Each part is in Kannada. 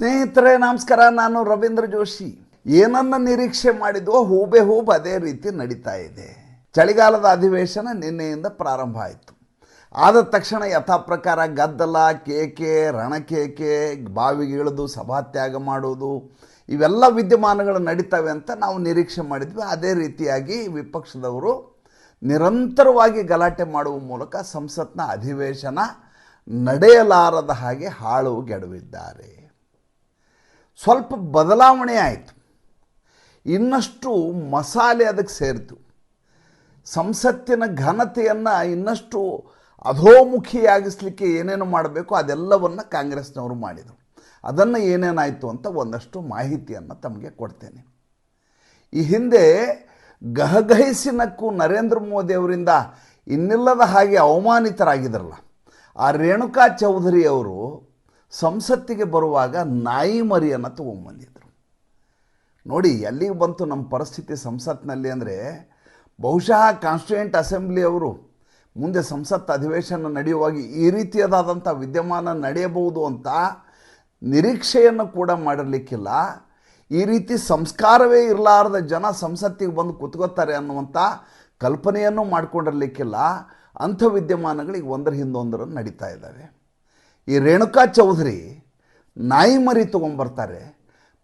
ಸ್ನೇಹಿತರೆ, ನಮಸ್ಕಾರ. ನಾನು ರವೀಂದ್ರ ಜೋಶಿ. ಏನನ್ನ ನಿರೀಕ್ಷೆ ಮಾಡಿದ್ವೋ, ಹೂಬೆ ಹೂಬ್ ಅದೇ ರೀತಿ ನಡೀತಾ ಇದೆ. ಚಳಿಗಾಲದ ಅಧಿವೇಶನ ನಿನ್ನೆಯಿಂದ ಪ್ರಾರಂಭ ಆಯಿತು. ಆದ ತಕ್ಷಣ ಯಥಾ ಪ್ರಕಾರ ಗದ್ದಲ, ಕೇಕೆ, ರಣಕೇಕೆ, ಬಾವಿಗೆ ಇಳಿದು ಸಭಾತ್ಯಾಗ ಮಾಡುವುದು, ಇವೆಲ್ಲ ವಿದ್ಯಮಾನಗಳು ನಡೀತವೆ ಅಂತ ನಾವು ನಿರೀಕ್ಷೆ ಮಾಡಿದ್ವಿ. ಅದೇ ರೀತಿಯಾಗಿ ವಿಪಕ್ಷದವರು ನಿರಂತರವಾಗಿ ಗಲಾಟೆ ಮಾಡುವ ಮೂಲಕ ಸಂಸತ್ನ ಅಧಿವೇಶನ ನಡೆಯಲಾರದ ಹಾಗೆ ಹಾಳು ಗೆಡವಿದ್ದಾರೆ. ಸ್ವಲ್ಪ ಬದಲಾವಣೆ ಆಯಿತು. ಇನ್ನಷ್ಟು ಮಸಾಲೆ ಅದಕ್ಕೆ ಸೇರಿತು. ಸಂಸತ್ತಿನ ಘನತೆಯನ್ನು ಇನ್ನಷ್ಟು ಅಧೋಮುಖಿಯಾಗಿಸ್ಲಿಕ್ಕೆ ಏನೇನು ಮಾಡಬೇಕು ಅದೆಲ್ಲವನ್ನು ಕಾಂಗ್ರೆಸ್ನವರು ಮಾಡಿದರು. ಅದನ್ನು ಏನೇನಾಯಿತು ಅಂತ ಒಂದಷ್ಟು ಮಾಹಿತಿಯನ್ನು ತಮಗೆ ಕೊಡ್ತೇನೆ. ಈ ಹಿಂದೆ ಗಹಗಹಿಸಿನಕ್ಕೂ ನರೇಂದ್ರ ಮೋದಿ ಅವರಿಂದ ಇನ್ನಿಲ್ಲದ ಹಾಗೆ ಅವಮಾನಿತರಾಗಿದ್ರಲ್ಲ. ಆ ರೇಣುಕಾ ಚೌಧರಿ ಅವರು ಸಂಸತ್ತಿಗೆ ಬರುವಾಗ ನಾಯಿ ಮರಿಯನ್ನು ತಗೊಂಬಂದಿದ್ದರು ನೋಡಿ, ಎಲ್ಲಿಗೆ ಬಂತು ನಮ್ಮ ಪರಿಸ್ಥಿತಿ ಸಂಸತ್ನಲ್ಲಿ ಅಂದರೆ, ಬಹುಶಃ ಕಾನ್ಸ್ಟಿಟ್ಯೂಯೆಂಟ್ ಅಸೆಂಬ್ಲಿ ಅವರು ಮುಂದೆ ಸಂಸತ್ ಅಧಿವೇಶನ ನಡೆಯುವಾಗ ಈ ರೀತಿಯಾದಂಥ ವಿದ್ಯಮಾನ ನಡೆಯಬಹುದು ಅಂತ ನಿರೀಕ್ಷೆಯನ್ನು ಕೂಡ ಮಾಡಿರಲಿಕ್ಕಿಲ್ಲ. ಈ ರೀತಿ ಸಂಸ್ಕಾರವೇ ಇರಲಾರದ ಜನ ಸಂಸತ್ತಿಗೆ ಬಂದು ಕುತ್ಕೋತಾರೆ ಅನ್ನುವಂಥ ಕಲ್ಪನೆಯನ್ನು ಮಾಡಿಕೊಂಡಿರಲಿಕ್ಕಿಲ್ಲ. ಅಂಥ ವಿದ್ಯಮಾನಗಳಿಗೆ ಒಂದರ ಹಿಂದೊಂದರ ನಡೀತಾ ಇದ್ದಾವೆ. ಈ ರೇಣುಕಾ ಚೌಧರಿ ನಾಯಿ ಮರಿ ತೊಗೊಂಬರ್ತಾರೆ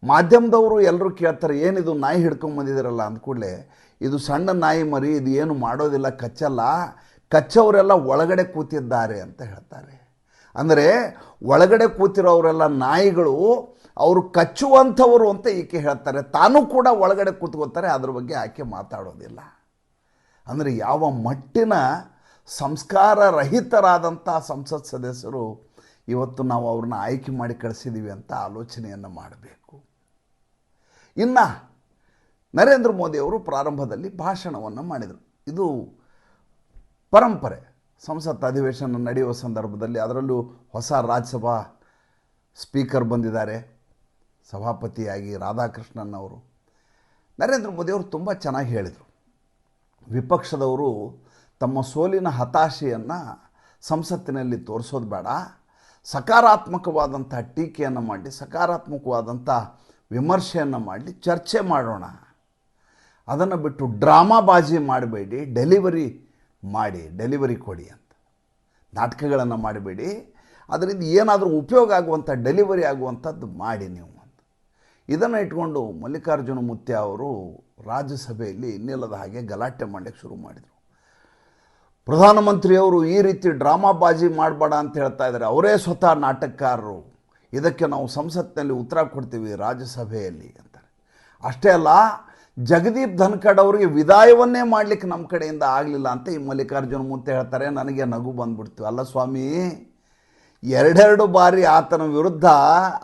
ಮಾಧ್ಯಮದವರು ಎಲ್ಲರೂ ಕೇಳ್ತಾರೆ ಏನಿದು ನಾಯಿ ಹಿಡ್ಕೊಂಬಂದಿದ್ದೀರಲ್ಲ ಅಂದ್ಕೂಡಲೇ ಇದು ಸಣ್ಣ ನಾಯಿ ಮರಿ, ಇದು ಏನು ಮಾಡೋದಿಲ್ಲ, ಕಚ್ಚಲ್ಲ. ಕಚ್ಚವರೆಲ್ಲ ಒಳಗಡೆ ಕೂತಿದ್ದಾರೆ, ಅಂತ ಹೇಳ್ತಾರೆ. ಅಂದರೆ ಒಳಗಡೆ ಕೂತಿರೋರೆಲ್ಲ ನಾಯಿಗಳು, ಅವರು ಕಚ್ಚುವಂಥವರು ಅಂತ ಈಕೆ ಹೇಳ್ತಾರೆ. ತಾನೂ ಕೂಡ ಒಳಗಡೆ ಕೂತ್ಕೋತಾರೆ ಅದ್ರ ಬಗ್ಗೆ ಆಕೆ ಮಾತಾಡೋದಿಲ್ಲ. ಅಂದರೆ ಯಾವ ಮಟ್ಟಿನ ಸಂಸ್ಕಾರ ರಹಿತರಾದಂಥ ಸಂಸತ್ ಸದಸ್ಯರು ಇವತ್ತು ನಾವು ಅವ್ರನ್ನ ಆಯ್ಕೆ ಮಾಡಿ ಕಳಿಸಿದ್ದೀವಿ ಅಂತ ಆಲೋಚನೆಯನ್ನು ಮಾಡಬೇಕು. ಇನ್ನು ನರೇಂದ್ರ ಮೋದಿಯವರು ಪ್ರಾರಂಭದಲ್ಲಿ ಭಾಷಣವನ್ನು ಮಾಡಿದರು. ಇದು ಪರಂಪರೆ. ಸಂಸತ್ ಅಧಿವೇಶನ ನಡೆಯುವ ಸಂದರ್ಭದಲ್ಲಿ ಅದರಲ್ಲೂ ಹೊಸ ರಾಜ್ಯಸಭಾ ಸ್ಪೀಕರ್ ಬಂದಿದ್ದಾರೆ. ಸಭಾಪತಿಯಾಗಿ ರಾಧಾಕೃಷ್ಣನ್ ಅವರು. ನರೇಂದ್ರ ಮೋದಿಯವರು ತುಂಬ ಚೆನ್ನಾಗಿ ಹೇಳಿದರು. ವಿಪಕ್ಷದವರು ತಮ್ಮ ಸೋಲಿನ ಹತಾಶೆಯನ್ನು ಸಂಸತ್ತಿನಲ್ಲಿ ತೋರಿಸೋದು ಬೇಡ. ಸಕಾರಾತ್ಮಕವಾದಂಥ ಟೀಕೆಯನ್ನು ಮಾಡಿ, ಸಕಾರಾತ್ಮಕವಾದಂಥ ವಿಮರ್ಶೆಯನ್ನು ಮಾಡಿ ಚರ್ಚೆ ಮಾಡೋಣ. ಅದನ್ನು ಬಿಟ್ಟು ಡ್ರಾಮಾಬಾಜಿ ಮಾಡಬೇಡಿ, ಡೆಲಿವರಿ ಮಾಡಿ, ಡೆಲಿವರಿ ಕೊಡಿ ಅಂತ. ನಾಟಕಗಳನ್ನು ಮಾಡಬೇಡಿ. ಅದರಿಂದ ಏನಾದರೂ ಉಪಯೋಗ ಆಗುವಂಥ, ಡೆಲಿವರಿ ಆಗುವಂಥದ್ದು ಮಾಡಿ ನೀವು ಅಂತ. ಇದನ್ನು ಇಟ್ಕೊಂಡು ಮಲ್ಲಿಕಾರ್ಜುನ ಮುತ್ಯ ಅವರು ರಾಜ್ಯಸಭೆಯಲ್ಲಿ ಇನ್ನಿಲ್ಲದ ಹಾಗೆ ಗಲಾಟೆ ಮಾಡಲಿಕ್ಕೆ ಶುರು ಮಾಡಿದರು. ಪ್ರಧಾನಮಂತ್ರಿಯವರು ಈ ರೀತಿ ಡ್ರಾಮಾಬಾಜಿ ಮಾಡಬೇಡ ಅಂತ ಹೇಳ್ತಾ ಇದ್ದಾರೆ. ಅವರೇ ಸ್ವತಃ ನಾಟಕಕಾರರು. ಇದಕ್ಕೆ ನಾವು ಸಂಸತ್ತಿನಲ್ಲಿ ಉತ್ತರ ಕೊಡ್ತೀವಿ ರಾಜ್ಯಸಭೆಯಲ್ಲಿ ಅಂತಾರೆ. ಅಷ್ಟೇ ಅಲ್ಲ, ಜಗದೀಪ್ ಧನ್ಕಡ್ ಅವರಿಗೆ ವಿದಾಯವನ್ನೇ ಮಾಡಲಿಕ್ಕೆ ನಮ್ಮ ಕಡೆಯಿಂದ ಆಗಲಿಲ್ಲ ಅಂತ ಈ ಮಲ್ಲಿಕಾರ್ಜುನ ಮುಂತೆ ಹೇಳ್ತಾರೆ. ನನಗೆ ನಗು ಬಂದ್ಬಿಡ್ತು. ಅಲ್ಲ ಸ್ವಾಮಿ, ಎರಡೆರಡು ಬಾರಿ ಆತನ ವಿರುದ್ಧ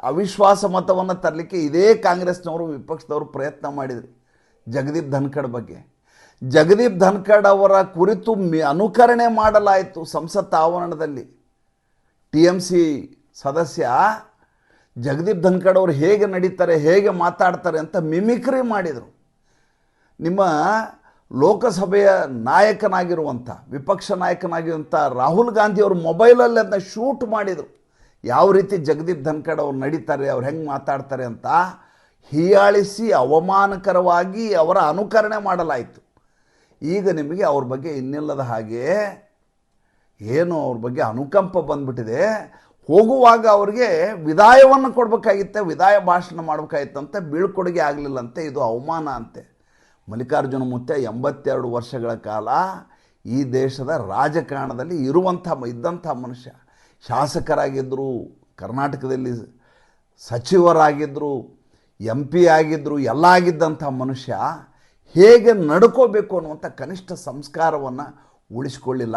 ಅವಿಶ್ವಾಸ ಮತವನ್ನು ತರಲಿಕ್ಕೆ ಇದೇ ಕಾಂಗ್ರೆಸ್ನವರು ವಿಪಕ್ಷದವರು ಪ್ರಯತ್ನ ಮಾಡಿದರು. ಜಗದೀಪ್ ಧನ್ಕಡ್ ಬಗ್ಗೆ. ಜಗದೀಪ್ ಧನ್ಕಡ್ ಅವರ ಕುರಿತು ಅನುಕರಣೆ ಮಾಡಲಾಯಿತು ಸಂಸತ್ ಆವರಣದಲ್ಲಿ. ಟಿ ಎಂ ಸಿ ಸದಸ್ಯ ಜಗದೀಪ್ ಧನ್ಕಡ್ ಅವರು ಹೇಗೆ ನಡೀತಾರೆ, ಹೇಗೆ ಮಾತಾಡ್ತಾರೆ ಅಂತ ಮಿಮಿಕ್ರಿ ಮಾಡಿದರು. ನಿಮ್ಮ ಲೋಕಸಭೆಯ ನಾಯಕನಾಗಿರುವಂಥ, ವಿಪಕ್ಷ ನಾಯಕನಾಗಿರುವಂಥ ರಾಹುಲ್ ಗಾಂಧಿ ಅವರು ಮೊಬೈಲಲ್ಲಿ ಅದನ್ನ ಶೂಟ್ ಮಾಡಿದರು. ಯಾವ ರೀತಿ ಜಗದೀಪ್ ಧನ್ಕಡ್ ಅವ್ರು ನಡೀತಾರೆ, ಅವ್ರು ಹೆಂಗೆ ಮಾತಾಡ್ತಾರೆ ಅಂತ ಹೀಯಾಳಿಸಿ ಅವಮಾನಕರವಾಗಿ ಅವರ ಅನುಕರಣೆ ಮಾಡಲಾಯಿತು. ಈಗ ನಿಮಗೆ ಅವ್ರ ಬಗ್ಗೆ ಇನ್ನಿಲ್ಲದ ಹಾಗೆ ಏನು ಅವ್ರ ಬಗ್ಗೆ ಅನುಕಂಪ ಬಂದ್ಬಿಟ್ಟಿದೆ. ಹೋಗುವಾಗ ಅವ್ರಿಗೆ ವಿದಾಯವನ್ನು ಕೊಡಬೇಕಾಗಿತ್ತೆ, ವಿದಾಯ ಭಾಷಣ ಮಾಡಬೇಕಾಗಿತ್ತಂತೆ ಬೀಳ್ಕೊಡುಗೆ ಆಗಲಿಲ್ಲಂತೆ, ಇದು ಅವಮಾನ ಅಂತೆ. ಮಲ್ಲಿಕಾರ್ಜುನ ಮುತ್ತೆ ಎಂಬತ್ತೆರಡು ವರ್ಷಗಳ ಕಾಲ ಈ ದೇಶದ ರಾಜಕಾರಣದಲ್ಲಿ ಇರುವಂಥ ಇದ್ದಂಥ ಮನುಷ್ಯ. ಶಾಸಕರಾಗಿದ್ದರು, ಕರ್ನಾಟಕದಲ್ಲಿ ಸಚಿವರಾಗಿದ್ದರು ಎಂ ಪಿ ಆಗಿದ್ದರು, ಎಲ್ಲ ಆಗಿದ್ದಂಥ ಮನುಷ್ಯ. ಹೇಗೆ ನಡ್ಕೋಬೇಕು ಅನ್ನುವಂಥ ಕನಿಷ್ಠ ಸಂಸ್ಕಾರವನ್ನು ಉಳಿಸ್ಕೊಳ್ಳಿಲ್ಲ.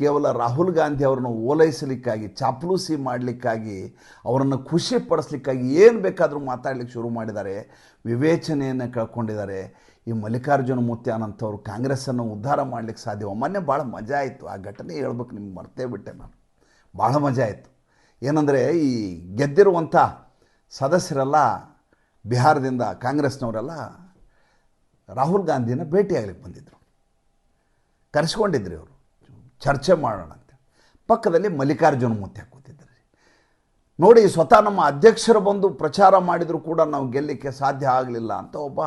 ಕೇವಲ ರಾಹುಲ್ ಗಾಂಧಿ ಅವರನ್ನು ಓಲೈಸಲಿಕ್ಕಾಗಿ, ಚಾಪಲೂಸಿ ಮಾಡಲಿಕ್ಕಾಗಿ, ಅವರನ್ನು ಖುಷಿ ಪಡಿಸ್ಲಿಕ್ಕಾಗಿ ಏನು ಬೇಕಾದರೂ ಮಾತಾಡಲಿಕ್ಕೆ ಶುರು ಮಾಡಿದ್ದಾರೆ. ವಿವೇಚನೆಯನ್ನು ಕಳ್ಕೊಂಡಿದ್ದಾರೆ. ಈ ಮಲ್ಲಿಕಾರ್ಜುನ ಮುತ್ಯಾನಂತವರು ಕಾಂಗ್ರೆಸ್ಸನ್ನು ಉದ್ಧಾರ ಮಾಡಲಿಕ್ಕೆ ಸಾಧ್ಯ ಮೊನ್ನೆ ಭಾಳ ಮಜಾ ಆಯಿತು ಆ ಘಟನೆ ಹೇಳ್ಬೇಕು ನಿಮ್ಗೆ ಮರ್ತೇ ಬಿಟ್ಟೆ ನಾನು. ಭಾಳ ಮಜಾ ಆಯಿತು ಏನಂದರೆ ಈ ಗೆದ್ದಿರುವಂಥ ಸದಸ್ಯರೆಲ್ಲ ಬಿಹಾರದಿಂದ, ಕಾಂಗ್ರೆಸ್ನವರೆಲ್ಲ ರಾಹುಲ್ ಗಾಂಧಿನ ಭೇಟಿಯಾಗಲಿಕ್ಕೆ ಬಂದಿದ್ದರು ಕರೆಸ್ಕೊಂಡಿದ್ರಿ ಅವರು ಚರ್ಚೆ ಮಾಡೋಣ ಅಂತ. ಪಕ್ಕದಲ್ಲಿ ಮಲ್ಲಿಕಾರ್ಜುನ ಮೂರ್ತಿ ಕೂತಿದ್ದಾರೆ ನೋಡಿ, ಸ್ವತಃ ನಮ್ಮ ಅಧ್ಯಕ್ಷರು ಬಂದು ಪ್ರಚಾರ ಮಾಡಿದರೂ ಕೂಡ ನಾವು ಗೆಲ್ಲಲಿಕ್ಕೆ ಸಾಧ್ಯ ಆಗಲಿಲ್ಲ ಅಂತ ಒಬ್ಬ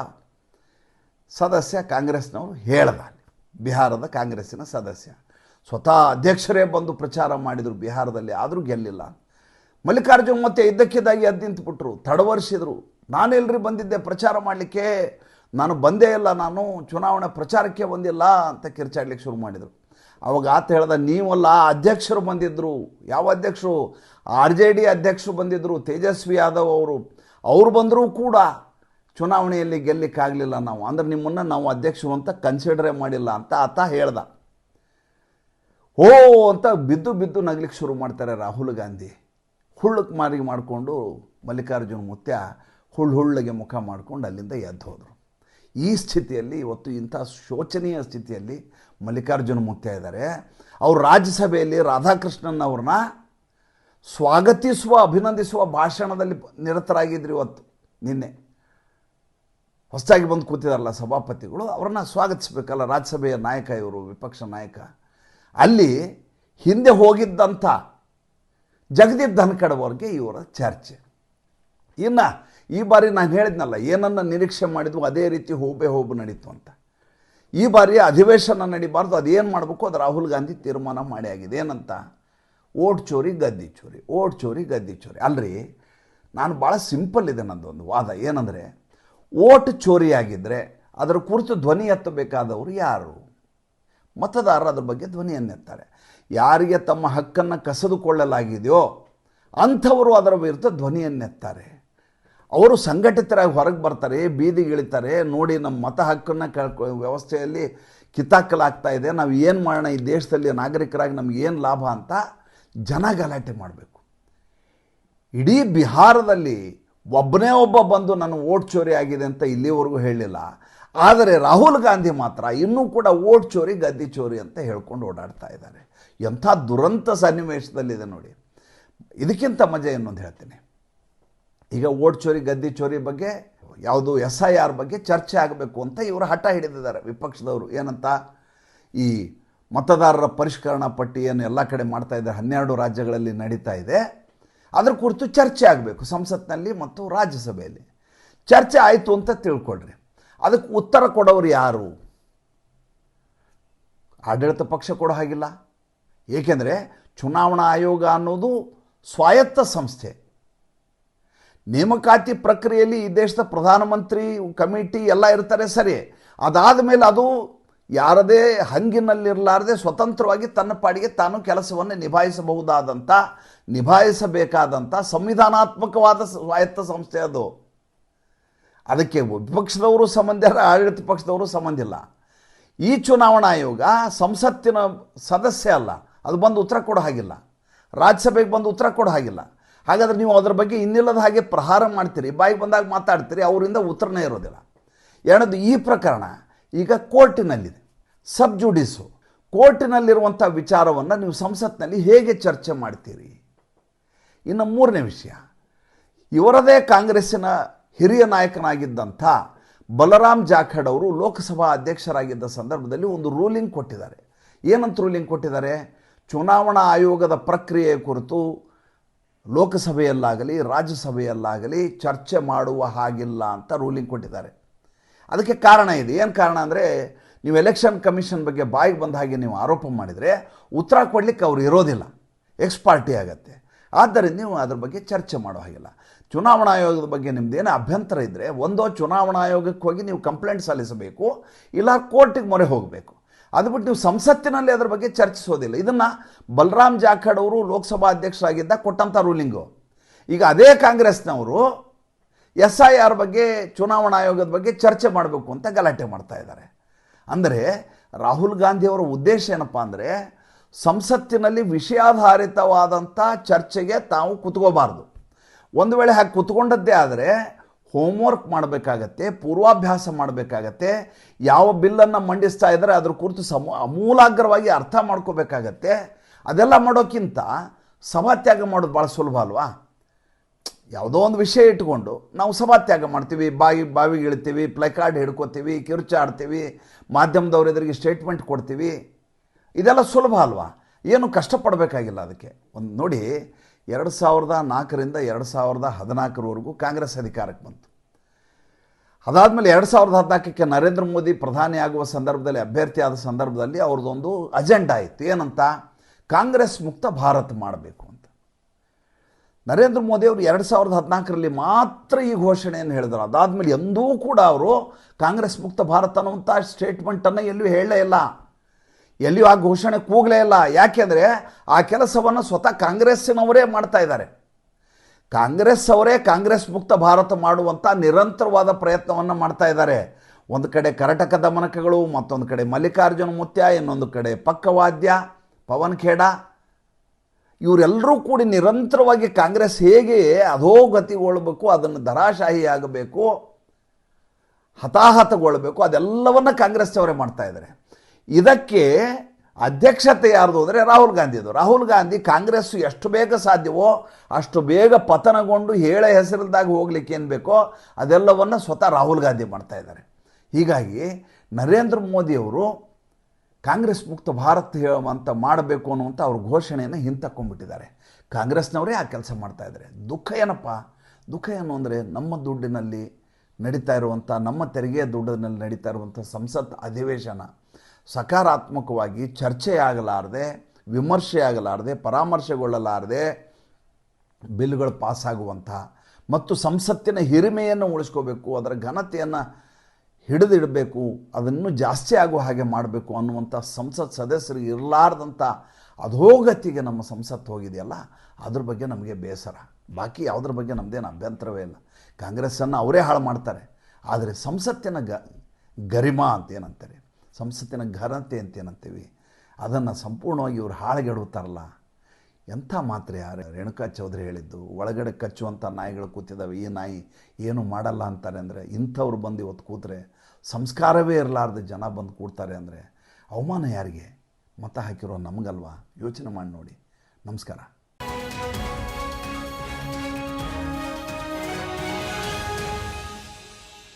ಸದಸ್ಯ ಕಾಂಗ್ರೆಸ್ನವರು ಹೇಳ್ದ. ಬಿಹಾರದ ಕಾಂಗ್ರೆಸ್ಸಿನ ಸದಸ್ಯ. ಸ್ವತಃ ಅಧ್ಯಕ್ಷರೇ ಬಂದು ಪ್ರಚಾರ ಮಾಡಿದರು, ಬಿಹಾರದಲ್ಲಿ ಆದರೂ ಗೆಲ್ಲಿಲ್ಲ. ಮಲ್ಲಿಕಾರ್ಜುನ ಮತ್ತೆ ಇದ್ದಕ್ಕಿದ್ದಾಗಿ ಅದು ನಿಂತುಬಿಟ್ರು, ತಡವರಿಸಿದ್ರು. ನಾನೆಲ್ಲರೂ ಬಂದಿದ್ದೆ ಪ್ರಚಾರ ಮಾಡಲಿಕ್ಕೆ? ನಾನು ಬಂದೇ ಇಲ್ಲ, ನಾನು ಚುನಾವಣೆ ಪ್ರಚಾರಕ್ಕೆ ಬಂದಿಲ್ಲ ಅಂತ ಕಿರ್ಚಾಡ್ಲಿಕ್ಕೆ ಶುರು ಮಾಡಿದರು. ಅವಾಗ ಆತ ಹೇಳ್ದ, ನೀವಲ್ಲ ಅಧ್ಯಕ್ಷರು ಬಂದಿದ್ದರು ಯಾವ ಅಧ್ಯಕ್ಷರು? ಆರ್ ಜೆ ಡಿ ಅಧ್ಯಕ್ಷರು ಬಂದಿದ್ದರು ತೇಜಸ್ವಿ ಯಾದವ್ ಅವರು. ಅವ್ರು ಬಂದರೂ ಕೂಡ ಚುನಾವಣೆಯಲ್ಲಿ ಗೆಲ್ಲಿಕ್ಕಾಗಲಿಲ್ಲ ನಾವು. ಅಂದ್ರೆ ನಿಮ್ಮನ್ನು ನಾವು ಅಧ್ಯಕ್ಷರು ಅಂತ ಕನ್ಸಿಡರೇ ಮಾಡಿಲ್ಲ ಅಂತ ಆತ ಹೇಳ್ದ. ಓ ಅಂತ ಬಿದ್ದು ಬಿದ್ದು ನಗ್ಲಿಕ್ಕೆ ಶುರು ಮಾಡ್ತಾರೆ ರಾಹುಲ್ ಗಾಂಧಿ. ಹುಳ್ಳಕ್ಕೆ ಮಾರಿಗೆ ಮಾಡಿಕೊಂಡು ಮಲ್ಲಿಕಾರ್ಜುನ ಮುತ್ಯ ಹುಳ್ಳು ಹುಳ್ಳಗೆ ಮುಖ ಮಾಡ್ಕೊಂಡು ಅಲ್ಲಿಂದ ಎದ್ದು ಹೋದರು. ಈ ಸ್ಥಿತಿಯಲ್ಲಿ ಇವತ್ತು ಇಂಥ ಶೋಚನೀಯ ಸ್ಥಿತಿಯಲ್ಲಿ ಮಲ್ಲಿಕಾರ್ಜುನ ಮುತ್ಯ ಇದ್ದಾರೆ. ಅವರು ರಾಜ್ಯಸಭೆಯಲ್ಲಿ ರಾಧಾಕೃಷ್ಣನ್ ಅವ್ರನ್ನ ಸ್ವಾಗತಿಸುವ, ಅಭಿನಂದಿಸುವ ಭಾಷಣದಲ್ಲಿ ನಿರತರಾಗಿದ್ರು ಇವತ್ತು, ನಿನ್ನೆ. ಹೊಸದಾಗಿ ಬಂದು ಕೂತಿದಾರಲ್ಲ ಸಭಾಪತಿಗಳು, ಅವ್ರನ್ನ ಸ್ವಾಗತಿಸಬೇಕಲ್ಲ ರಾಜ್ಯಸಭೆಯ ನಾಯಕ ಇವರು, ವಿಪಕ್ಷ ನಾಯಕ. ಅಲ್ಲಿ ಹಿಂದೆ ಹೋಗಿದ್ದಂಥ ಜಗದೀಪ್ ಧನ್ಖಡ್ವರ್ಗೆ ಇವರ ಚರ್ಚೆ. ಇನ್ನು ಈ ಬಾರಿ ನಾನು ಹೇಳಿದ್ನಲ್ಲ, ಏನನ್ನು ನಿರೀಕ್ಷೆ ಮಾಡಿದ್ವು ಅದೇ ರೀತಿ ಹೋಬೆ ಹೋಬು ನಡೀತು ಅಂತ. ಈ ಬಾರಿ ಅಧಿವೇಶನ ನಡಿಬಾರ್ದು, ಅದೇನು ಮಾಡಬೇಕು ಅದು ರಾಹುಲ್ ಗಾಂಧಿ ತೀರ್ಮಾನ ಮಾಡಿ ಆಗಿದೆ. ಏನಂತ? ಓಟ್ ಚೋರಿ, ಗದ್ದಿ ಚೋರಿ, ಓಟ್ ಚೋರಿ, ಗದ್ದಿ ಚೋರಿ. ಅಲ್ರಿ, ನಾನು ಭಾಳ ಸಿಂಪಲ್ ಇದೆ ನಂದೊಂದು ವಾದ. ಏನಂದರೆ, ಓಟ್ ಚೋರಿಯಾಗಿದ್ದರೆ ಅದರ ಕುರಿತು ಧ್ವನಿ ಎತ್ತಬೇಕಾದವರು ಯಾರು? ಮತದಾರರು ಅದ್ರ ಬಗ್ಗೆ ಧ್ವನಿಯನ್ನೆತ್ತಾರೆ ಯಾರಿಗೆ ತಮ್ಮ ಹಕ್ಕನ್ನು ಕಸಿದುಕೊಳ್ಳಲಾಗಿದೆಯೋ ಅಂಥವರು ಅದರ ವಿರುದ್ಧ ಧ್ವನಿಯನ್ನೆತ್ತಾರೆ ಅವರು ಸಂಘಟಿತರಾಗಿ ಹೊರಗೆ ಬರ್ತಾರೆ ಬೀದಿಗಿಳಿತಾರೆ ನೋಡಿ ನಮ್ಮ ಮತ ಹಕ್ಕನ್ನು ಕಳ್ಕೊ, ವ್ಯವಸ್ಥೆಯಲ್ಲಿ ಕಿತ್ತಾಕಲಾಗ್ತಾ ಇದೆ. ನಾವು ಏನು ಮಾಡೋಣ, ಈ ದೇಶದಲ್ಲಿ ನಾಗರಿಕರಾಗಿ ನಮ್ಗೆ ಏನು ಲಾಭ ಅಂತ ಜನ ಗಲಾಟೆ ಮಾಡಬೇಕು. ಇಡೀ ಬಿಹಾರದಲ್ಲಿ ಒಬ್ಬನೇ ಒಬ್ಬ ಬಂದು ನನ್ನ ಓಟ್ ಚೋರಿ ಆಗಿದೆ ಅಂತ ಇಲ್ಲಿವರೆಗೂ ಹೇಳಿಲ್ಲ. ಆದರೆ ರಾಹುಲ್ ಗಾಂಧಿ ಮಾತ್ರ ಇನ್ನೂ ಕೂಡ ಓಟ್ ಚೋರಿ, ಗದ್ದಿ ಚೋರಿ ಅಂತ ಹೇಳ್ಕೊಂಡು ಓಡಾಡ್ತಾ ಇದ್ದಾರೆ. ಎಂಥ ದುರಂತ ಸನ್ನಿವೇಶದಲ್ಲಿದೆ ನೋಡಿ. ಇದಕ್ಕಿಂತ ಮಜಾ ಇನ್ನೊಂದು ಹೇಳ್ತೀನಿ. ಈಗ ಓಟ್ ಚೋರಿ, ಗದ್ದಿ ಚೋರಿ ಬಗ್ಗೆ ಯಾವುದು ಎಸ್ ಐ ಆರ್ ಬಗ್ಗೆ ಚರ್ಚೆ ಆಗಬೇಕು ಅಂತ ಇವರು ಹಠ ಹಿಡಿದಿದ್ದಾರೆ. ವಿಪಕ್ಷದವರು ಏನಂತ? ಈ ಮತದಾರರ ಪರಿಷ್ಕರಣಾ ಪಟ್ಟಿಯನ್ನು ಎಲ್ಲ ಕಡೆ ಮಾಡ್ತಾ ಇದ್ದಾರೆ ಹನ್ನೆರಡು ರಾಜ್ಯಗಳಲ್ಲಿ ನಡೀತಾ ಇದೆ. ಅದ್ರ ಕುರಿತು ಚರ್ಚೆ ಆಗಬೇಕು ಸಂಸತ್ನಲ್ಲಿ ಮತ್ತು ರಾಜ್ಯಸಭೆಯಲ್ಲಿ. ಚರ್ಚೆ ಆಯಿತು ಅಂತ ತಿಳ್ಕೊಳ್ರಿ. ಅದಕ್ಕೆ ಉತ್ತರ ಕೊಡೋರು ಯಾರು? ಆಡಳಿತ ಪಕ್ಷ ಕೊಡೋ ಹಾಗಿಲ್ಲ. ಏಕೆಂದರೆ ಚುನಾವಣಾ ಆಯೋಗ ಅನ್ನೋದು ಸ್ವಾಯತ್ತ ಸಂಸ್ಥೆ. ನೇಮಕಾತಿ ಪ್ರಕ್ರಿಯೆಯಲ್ಲಿ ಈ ದೇಶದ ಪ್ರಧಾನಮಂತ್ರಿ, ಕಮಿಟಿ ಎಲ್ಲ ಇರ್ತಾರೆ, ಸರಿ. ಅದಾದ ಮೇಲೆ ಅದು ಯಾರದೇ ಹಂಗಿನಲ್ಲಿರಲಾರದೆ ಸ್ವತಂತ್ರವಾಗಿ ತನ್ನ ಪಾಡಿಗೆ ತಾನು ಕೆಲಸವನ್ನು ನಿಭಾಯಿಸಬಹುದಾದಂಥ ನಿಭಾಯಿಸಬೇಕಾದಂಥ ಸಂವಿಧಾನಾತ್ಮಕವಾದ ಸ್ವಾಯತ್ತ ಸಂಸ್ಥೆ ಅದು. ಅದಕ್ಕೆ ವಿಪಕ್ಷದವರು ಸಂಬಂಧ ಆಡಳಿತ ಪಕ್ಷದವರು ಸಂಬಂಧ ಇಲ್ಲ. ಈ ಚುನಾವಣಾ ಆಯೋಗ ಸಂಸತ್ತಿನ ಸದಸ್ಯ ಅಲ್ಲ. ಅದು ಬಂದು ಉತ್ತರ ಕೊಡೋ ಹಾಗಿಲ್ಲ. ರಾಜ್ಯಸಭೆಗೆ ಬಂದು ಉತ್ತರ ಕೊಡೋ ಹಾಗಿಲ್ಲ. ಹಾಗಾದ್ರೆ ನೀವು ಅದರ ಬಗ್ಗೆ ಇನ್ನಿಲ್ಲದ ಹಾಗೆ ಪ್ರಹಾರ ಮಾಡ್ತೀರಿ ಬಾಯಿಗೆ ಬಂದಾಗ ಮಾತಾಡ್ತೀರಿ, ಅವರಿಂದ ಉತ್ತರನೇ ಇರೋದಿಲ್ಲ. ಎರಡದು ಈ ಪ್ರಕರಣ ಈಗ ಕೋರ್ಟಿನಲ್ಲಿದೆ. ಸಬ್ ಜುಡಿಸು, ಕೋರ್ಟಿನಲ್ಲಿರುವಂಥ ವಿಚಾರವನ್ನು ನೀವು ಸಂಸತ್ನಲ್ಲಿ ಹೇಗೆ ಚರ್ಚೆ ಮಾಡ್ತೀರಿ? ಇನ್ನು ಮೂರನೇ ವಿಷಯ, ಇವರದೇ ಕಾಂಗ್ರೆಸ್ಸಿನ ಹಿರಿಯ ನಾಯಕನಾಗಿದ್ದಂಥ ಬಲರಾಮ್ ಜಾಖಡ್ ಅವರು ಲೋಕಸಭಾ ಅಧ್ಯಕ್ಷರಾಗಿದ್ದ ಸಂದರ್ಭದಲ್ಲಿ ಒಂದು ರೂಲಿಂಗ್ ಕೊಟ್ಟಿದ್ದಾರೆ. ಏನಂತ ರೂಲಿಂಗ್ ಕೊಟ್ಟಿದ್ದಾರೆ? ಚುನಾವಣಾ ಆಯೋಗದ ಪ್ರಕ್ರಿಯೆ ಕುರಿತು ಲೋಕಸಭೆಯಲ್ಲಾಗಲಿ, ರಾಜ್ಯಸಭೆಯಲ್ಲಾಗಲಿ ಚರ್ಚೆ ಮಾಡುವ ಹಾಗಿಲ್ಲ ಅಂತ ರೂಲಿಂಗ್ ಕೊಟ್ಟಿದ್ದಾರೆ. ಅದಕ್ಕೆ ಕಾರಣ ಇದೆ. ಏನು ಕಾರಣ ಅಂದರೆ, ನೀವು ಎಲೆಕ್ಷನ್ ಕಮಿಷನ್ ಬಗ್ಗೆ ಬಾಯಿಗೆ ಬಂದ ಹಾಗೆ ನೀವು ಆರೋಪ ಮಾಡಿದರೆ, ಉತ್ತರ ಕೊಡಲಿಕ್ಕೆ ಅವ್ರು ಇರೋದಿಲ್ಲ. ಎಕ್ಸ್ ಪಾರ್ಟಿ ಆಗತ್ತೆ. ಆದ್ದರಿಂದ ನೀವು ಅದ್ರ ಬಗ್ಗೆ ಚರ್ಚೆ ಮಾಡೋ ಹಾಗಿಲ್ಲ. ಚುನಾವಣಾ ಆಯೋಗದ ಬಗ್ಗೆ ನಿಮ್ಮದೇನು ಅಭ್ಯಂತರ ಇದ್ದರೆ ಒಂದೋ ಚುನಾವಣಾ ಆಯೋಗಕ್ಕೆ ಹೋಗಿ ನೀವು ಕಂಪ್ಲೇಂಟ್ ಸಲ್ಲಿಸಬೇಕು, ಇಲ್ಲ ಕೋರ್ಟಿಗೆ ಮೊರೆ ಹೋಗಬೇಕು. ಅದು ಬಿಟ್ಟು ನೀವು ಸಂಸತ್ತಿನಲ್ಲಿ ಅದರ ಬಗ್ಗೆ ಚರ್ಚಿಸೋದಿಲ್ಲ. ಇದನ್ನು ಬಲರಾಮ್ ಜಾಖಡ್ ಅವರು ಲೋಕಸಭಾ ಅಧ್ಯಕ್ಷರಾಗಿದ್ದ ಕೊಟ್ಟಂಥ ರೂಲಿಂಗು. ಈಗ ಅದೇ ಕಾಂಗ್ರೆಸ್ನವರು ಎಸ್ ಐ ಆರ್ ಬಗ್ಗೆ, ಚುನಾವಣಾ ಆಯೋಗದ ಬಗ್ಗೆ ಚರ್ಚೆ ಮಾಡಬೇಕು ಅಂತ ಗಲಾಟೆ ಮಾಡ್ತಾ ಇದ್ದಾರೆ. ಅಂದರೆ ರಾಹುಲ್ ಗಾಂಧಿಯವರ ಉದ್ದೇಶ ಏನಪ್ಪ ಅಂದರೆ ಸಂಸತ್ತಿನಲ್ಲಿ ವಿಷಯಾಧಾರಿತವಾದಂಥ ಚರ್ಚೆಗೆ ತಾವು ಕುತ್ಕೋಬಾರ್ದು. ಒಂದು ವೇಳೆ ಹಾಗೆ ಕುತ್ಕೊಂಡದ್ದೇ ಆದರೆ ಹೋಮ್ವರ್ಕ್ ಮಾಡಬೇಕಾಗತ್ತೆ, ಪೂರ್ವಾಭ್ಯಾಸ ಮಾಡಬೇಕಾಗತ್ತೆ, ಯಾವ ಬಿಲ್ಲನ್ನು ಮಂಡಿಸ್ತಾ ಇದ್ದಾರೆ ಅದ್ರ ಕುರಿತು ಸಮ, ಅಮೂಲಾಗ್ರವಾಗಿ ಅರ್ಥ ಮಾಡ್ಕೋಬೇಕಾಗತ್ತೆ. ಅದೆಲ್ಲ ಮಾಡೋಕ್ಕಿಂತ ಸಭಾತ್ಯಾಗ ಮಾಡೋದು ಭಾಳ ಸುಲಭ ಅಲ್ವಾ? ಯಾವುದೋ ಒಂದು ವಿಷಯ ಇಟ್ಕೊಂಡು ನಾವು ಸಭಾತ್ಯಾಗ ಮಾಡ್ತೀವಿ, ಬಾಯಿ, ಬಾವಿಗೆ ಇಳ್ತೀವಿ, ಪ್ಲೈಕಾರ್ಡ್ ಹಿಡ್ಕೋತೀವಿ ಕಿರುಚಾಡ್ತೀವಿ ಮಾಧ್ಯಮದವ್ರ ಎದುರಿಗೆ ಸ್ಟೇಟ್ಮೆಂಟ್ ಕೊಡ್ತೀವಿ. ಇದೆಲ್ಲ ಸುಲಭ ಅಲ್ವಾ? ಏನು ಕಷ್ಟಪಡಬೇಕಾಗಿಲ್ಲ ಅದಕ್ಕೆ. ಒಂದು ನೋಡಿ, ಎರಡು ಸಾವಿರದ ನಾಲ್ಕರಿಂದ ಎರಡು ಸಾವಿರದ ಹದಿನಾಲ್ಕರವರೆಗೂ ಕಾಂಗ್ರೆಸ್ ಅಧಿಕಾರಕ್ಕೆ ಬಂತು. ಅದಾದಮೇಲೆ ಎರಡು ಸಾವಿರದ ಹದಿನಾಲ್ಕಕ್ಕೆ ನರೇಂದ್ರ ಮೋದಿ ಪ್ರಧಾನಿ ಆಗುವ ಸಂದರ್ಭದಲ್ಲಿ ಅಭ್ಯರ್ಥಿ ಆದ ಸಂದರ್ಭದಲ್ಲಿ ಅವ್ರದ್ದೊಂದು ಅಜೆಂಡಾ ಇತ್ತು. ಏನಂತ? ಕಾಂಗ್ರೆಸ್ ಮುಕ್ತ ಭಾರತ ಮಾಡಬೇಕು ಅಂತ. ನರೇಂದ್ರ ಮೋದಿ ಅವರು ಎರಡು ಸಾವಿರದ ಹದಿನಾಲ್ಕರಲ್ಲಿ ಮಾತ್ರ ಈ ಘೋಷಣೆಯನ್ನು ಹೇಳಿದರು. ಅದಾದಮೇಲೆ ಎಂದೂ ಕೂಡ ಅವರು ಕಾಂಗ್ರೆಸ್ ಮುಕ್ತ ಭಾರತ ಅನ್ನುವಂಥ ಸ್ಟೇಟ್ಮೆಂಟನ್ನು ಎಲ್ಲೂ ಹೇಳಲೇ ಇಲ್ಲ. ಎಲ್ಲಿಯೂ ಆ ಘೋಷಣೆ ಕೂಗಲೇ ಇಲ್ಲ. ಯಾಕೆಂದರೆ ಆ ಕೆಲಸವನ್ನು ಸ್ವತಃ ಕಾಂಗ್ರೆಸ್ಸಿನವರೇ ಮಾಡ್ತಾ ಇದ್ದಾರೆ. ಕಾಂಗ್ರೆಸ್ ಅವರೇ ಕಾಂಗ್ರೆಸ್ ಮುಕ್ತ ಭಾರತ ಮಾಡುವಂಥ ನಿರಂತರವಾದ ಪ್ರಯತ್ನವನ್ನು ಮಾಡ್ತಾ ಇದ್ದಾರೆ. ಒಂದು ಕಡೆ ಕರಟಕ ದಮನಕಗಳು, ಮತ್ತೊಂದು ಕಡೆ ಮಲ್ಲಿಕಾರ್ಜುನ ಮುತ್ಯ, ಇನ್ನೊಂದು ಕಡೆ ಪಕ್ಕವಾದ್ಯ, ಪವನ್ ಖೇಡ. ಇವರೆಲ್ಲರೂ ಕೂಡಿ ನಿರಂತರವಾಗಿ ಕಾಂಗ್ರೆಸ್ ಹೇಗೆ ಅಧೋಗತಿಗೊಳ್ಬೇಕು, ಅದನ್ನು ಧರಾಶಾಹಿಯಾಗಬೇಕು ಆಗಬೇಕು ಅದೆಲ್ಲವನ್ನು ಅದೆಲ್ಲವನ್ನ ಕಾಂಗ್ರೆಸ್ ಅವರೇ ಮಾಡ್ತಾ ಇದ್ದಾರೆ. ಇದಕ್ಕೆ ಅಧ್ಯಕ್ಷತೆ ಯಾರ್ದು ಅಂದರೆ ರಾಹುಲ್ ಗಾಂಧಿದು. ರಾಹುಲ್ ಗಾಂಧಿ ಕಾಂಗ್ರೆಸ್ ಎಷ್ಟು ಬೇಗ ಸಾಧ್ಯವೋ ಅಷ್ಟು ಬೇಗ ಪತನಗೊಂಡು ಹೇಳೆ ಹೆಸರಿಲ್ದಾಗ ಹೋಗ್ಲಿಕ್ಕೆ ಏನು ಬೇಕೋ ಅದೆಲ್ಲವನ್ನು ಸ್ವತಃ ರಾಹುಲ್ ಗಾಂಧಿ ಮಾಡ್ತಾ ಇದ್ದಾರೆ. ಹೀಗಾಗಿ ನರೇಂದ್ರ ಮೋದಿಯವರು ಕಾಂಗ್ರೆಸ್ ಮುಕ್ತ ಭಾರತ್ ಅಂತ ಮಾಡಬೇಕು ಅನ್ನುವಂಥ ಅವ್ರ ಘೋಷಣೆಯನ್ನು ಹಿಂತಕ್ಕೊಂಡ್ಬಿಟ್ಟಿದ್ದಾರೆ. ಕಾಂಗ್ರೆಸ್ನವರೇ ಆ ಕೆಲಸ ಮಾಡ್ತಾ ಇದ್ದಾರೆ. ದುಃಖ ಏನಪ್ಪ? ದುಃಖ ಏನು ಅಂದರೆ ನಮ್ಮ ದುಡ್ಡಿನಲ್ಲಿ ನಡೀತಾ ಇರುವಂಥ ನಮ್ಮ ತೆರಿಗೆ ದುಡ್ಡಿನಲ್ಲಿ ನಡೀತಾ ಇರುವಂಥ ಸಂಸತ್ ಅಧಿವೇಶನ ಸಕಾರಾತ್ಮಕವಾಗಿ ಚರ್ಚೆಯಾಗಲಾರದೆ, ವಿಮರ್ಶೆಯಾಗಲಾರದೆ, ಪರಾಮರ್ಶೆಗೊಳ್ಳಲಾರದೆ ಬಿಲ್ಗಳು ಪಾಸಾಗುವಂಥ ಮತ್ತು ಸಂಸತ್ತಿನ ಹಿರಿಮೆಯನ್ನು ಉಳಿಸ್ಕೋಬೇಕು, ಅದರ ಘನತೆಯನ್ನು ಹಿಡಿದಿಡಬೇಕು, ಅದನ್ನು ಜಾಸ್ತಿ ಆಗುವ ಹಾಗೆ ಮಾಡಬೇಕು ಅನ್ನುವಂಥ ಸಂಸತ್ ಸದಸ್ಯರಿಗೆ ಇರಲಾರ್ದಂಥ ಅಧೋಗತಿಗೆ ನಮ್ಮ ಸಂಸತ್ತು ಹೋಗಿದೆಯಲ್ಲ, ಅದ್ರ ಬಗ್ಗೆ ನಮಗೆ ಬೇಸರ. ಬಾಕಿ ಯಾವುದ್ರ ಬಗ್ಗೆ ನಮ್ಮದೇನು ಅಭ್ಯಂತರವೇ ಇಲ್ಲ. ಕಾಂಗ್ರೆಸ್ಸನ್ನು ಅವರೇ ಹಾಳು ಮಾಡ್ತಾರೆ. ಆದರೆ ಸಂಸತ್ತಿನ ಗ, ಗರಿಮಾ ಅಂತ ಏನಂತಾರೆ ಸಂಸತ್ತಿನ ಘನತೆ ಅಂತೇನಂತೀವಿ, ಅದನ್ನು ಸಂಪೂರ್ಣವಾಗಿ ಇವರು ಹಾಳುಗೆಡುತ್ತಾರಲ್ಲ ಎಂಥ ಮಾತ್ರೆ ಯಾರು ರೇಣುಕಾ ಚೌಧರಿ ಹೇಳಿದ್ದು, ಒಳಗಡೆ ಕಚ್ಚುವಂಥ ನಾಯಿಗಳು ಕೂತಿದ್ದಾವೆ ಈ ನಾಯಿ ಏನು ಮಾಡಲ್ಲ ಅಂತಾರೆ ಅಂದರೆ, ಇಂಥವ್ರು ಬಂದು ಇವತ್ತು ಕೂತರೆ ಸಂಸ್ಕಾರವೇ ಇರಲಾರ್ದ ಜನ ಬಂದು ಕೂಡ್ತಾರೆ ಅಂದರೆ, ಅವಮಾನ ಯಾರಿಗೆ? ಮತ ಹಾಕಿರೋ ನಮಗಲ್ವಾ? ಯೋಚನೆ ಮಾಡಿ ನೋಡಿ. ನಮಸ್ಕಾರ.